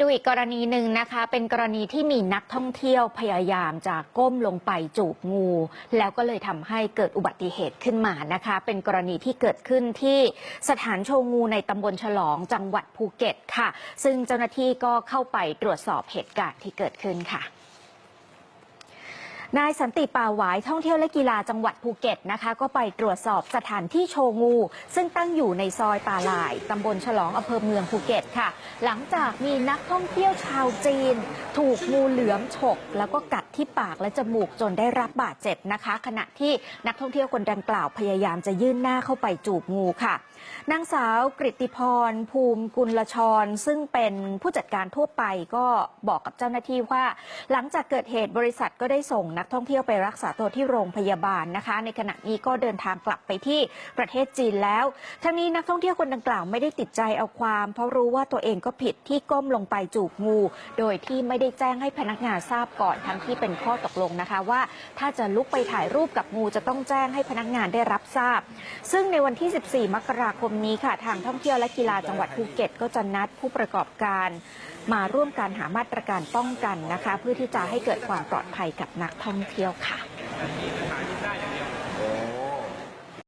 ดูอีกกรณีหนึ่งนะคะ เป็นกรณีที่มีนักท่องเที่ยวพยายามจะก้มลงไปจูบงู แล้วก็เลยทำให้เกิดอุบัติเหตุขึ้นมานะคะ เป็นกรณีที่เกิดขึ้นที่สถานโชว์งูในตำบลฉลองจังหวัดภูเก็ตค่ะ ซึ่งเจ้าหน้าที่ก็เข้าไปตรวจสอบเหตุการณ์ที่เกิดขึ้นค่ะ นายสันติป่าหวายท่องเที่ยวและกีฬาจังหวัดภูเก็ตนะคะ ก็ไปตรวจสอบสถานที่โชว์งู ซึ่งตั้งอยู่ในซอยป่าหลายตำบลฉลองอำเภอเมืองภูเก็ตค่ะ หลังจากมีนักท่องเที่ยวชาวจีน ถูกงูเหลือมฉก แล้วก็กัดที่ปากและจมูกจนได้รับบาดเจ็บนะคะ ขณะที่นักท่องเที่ยวคนดังกล่าวพยายามจะยื่นหน้าเข้าไปจูบงูค่ะนางสาวกริตติพร ภูมิกุลชร ซึ่งเป็นผู้จัดการทั่วไปก็บอกกับเจ้าหน้าที่ว่า หลังจากเกิดเหตุบริษัทก็ได้ส่งนักท่องเที่ยวไปรักษาตัวที่โรงพยาบาลนะคะ ในขณะนี้ก็เดินทางกลับไปที่ประเทศจีนแล้ว ทั้งนี้นักท่องเที่ยวคนดังกล่าวไม่ได้ติดใจเอาความ เพราะรู้ว่าตัวเองก็ผิดที่ก้มลงไปจูบงู โดยที่ไม่ได้แจ้งให้พนักงานทราบก่อนทั้งที่เป็นข้อตกลงนะคะว่า ถ้าจะลุกไปถ่ายรูปกับงูจะต้องแจ้งให้พนักงานได้รับทราบ ซึ่งในวันที่ 14 มกราคมนี้ค่ะ ทางท่องเที่ยวและกีฬาจังหวัดภูเก็ต ก็จะนัดผู้ประกอบการ มาร่วมการหามาตรการป้องกันนะคะ เพื่อที่จะให้เกิดความปลอดภัยกับนักท่องท่องเที่ยวค่ะ